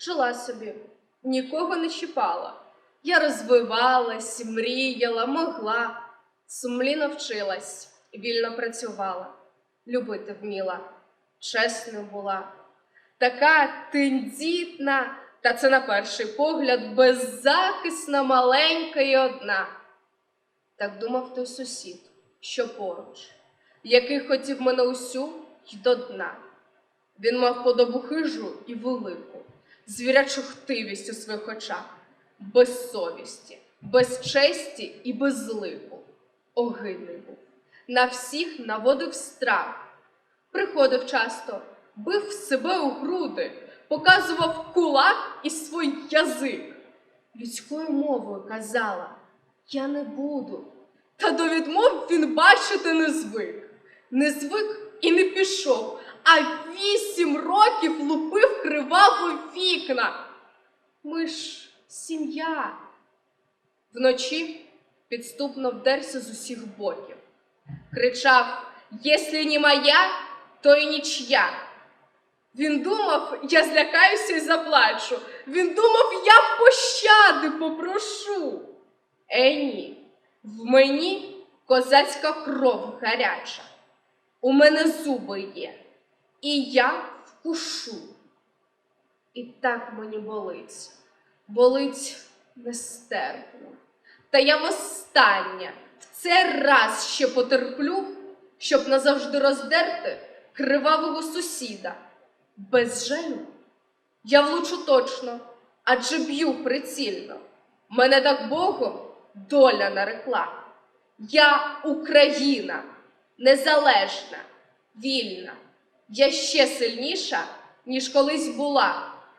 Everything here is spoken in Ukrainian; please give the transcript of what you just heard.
Жила собі, нікого не чіпала. Я розвивалась, мріяла, могла, сумлінно вчилась, вільно працювала, любити вміла, чесною була. Така тендітна, та це на перший погляд беззахисна, маленька і одна. Так думав той сусід, що поруч, який хотів мене усю й до дна. Він мав подобу хижу і велику, звірячу хтивість у своїх очах, без совісті, без честі і без злику. Огидний був. На всіх наводив страх. Приходив часто, бив себе у груди, показував кулак і свій язик. Людською мовою казала: Я не буду. Та до відмов він бачити не звик. Не звик і не пішов, а вісім років лупив криваво вікна. Ми ж сім'я. Вночі підступно вдерся з усіх боків. Кричав: Єслі не моя, то і нічия. Він думав, я злякаюся і заплачу. Він думав, я пощади попрошу. Е, ні, в мені козацька кров гаряча. У мене зуби є, і я вкушу. І так мені болить, болить нестерпно. Та я востаннє в цей раз ще потерплю, щоб назавжди роздерти кривавого сусіда. Без жалю я влучу точно, адже б'ю прицільно. Мене так Богом доля нарекла. Я Україна, незалежна, вільна. Я ще сильніша, ніж колись була.